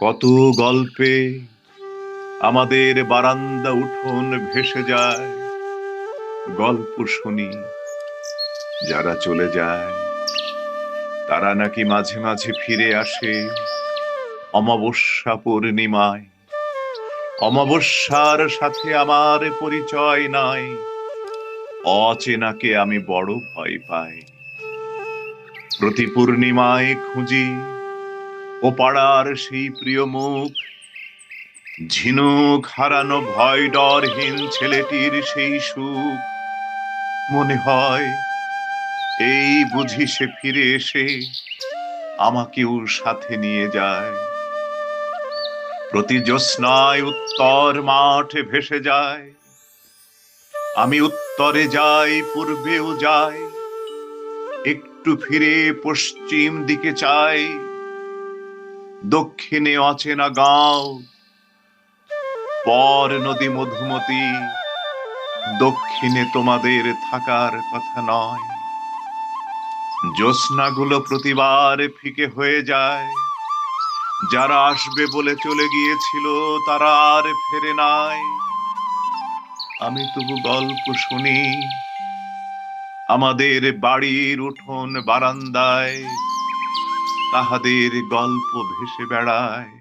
কত গল্পে আমাদের বারান্দা উঠোন ভেসে যায়। গল্প শুনি, যারা চলে যায়, তারা নাকি মাঝে মাঝে ফিরে আসে অমাবস্যা পূর্ণিমায়। অমাবস্যার সাথে আমার পরিচয় নাই, অচেনাকে আমি বড় ভয় পাই। প্রতি পূর্ণিমায় খুঁজি, ও পাড়ার সেই প্রিয় মুখ। ঝিনুক হারানো ভয় ডরহীন ছেলেটির সেই সুখ। মনে হয়, এই বুঝি সে ফিরে এসে আমাকেও সাথে নিয়ে যায়। প্রতি জ্যোৎস্নায় উত্তর মাঠে ভেসে যায়। আমি উত্তরে যাই, পূর্বেও যাই। ফিরে পশ্চিম দিকে চাই। দক্ষিণে অচেনা গাঁও, পর নদী মধুমতি, দক্ষিণে তোমাদের থাকার কথা নয়। জ্যোৎস্নাগুলো প্রতিবার ফিকে হয়ে যায়। যারা আসবে বলে চলে গিয়েছিল, তারা আর ফেরে নাই। আমি তবু গল্প শুনি আমাদের বাড়ির উঠোন বারান্দায় তাহাদের গল্প ভেসে বেড়ায়।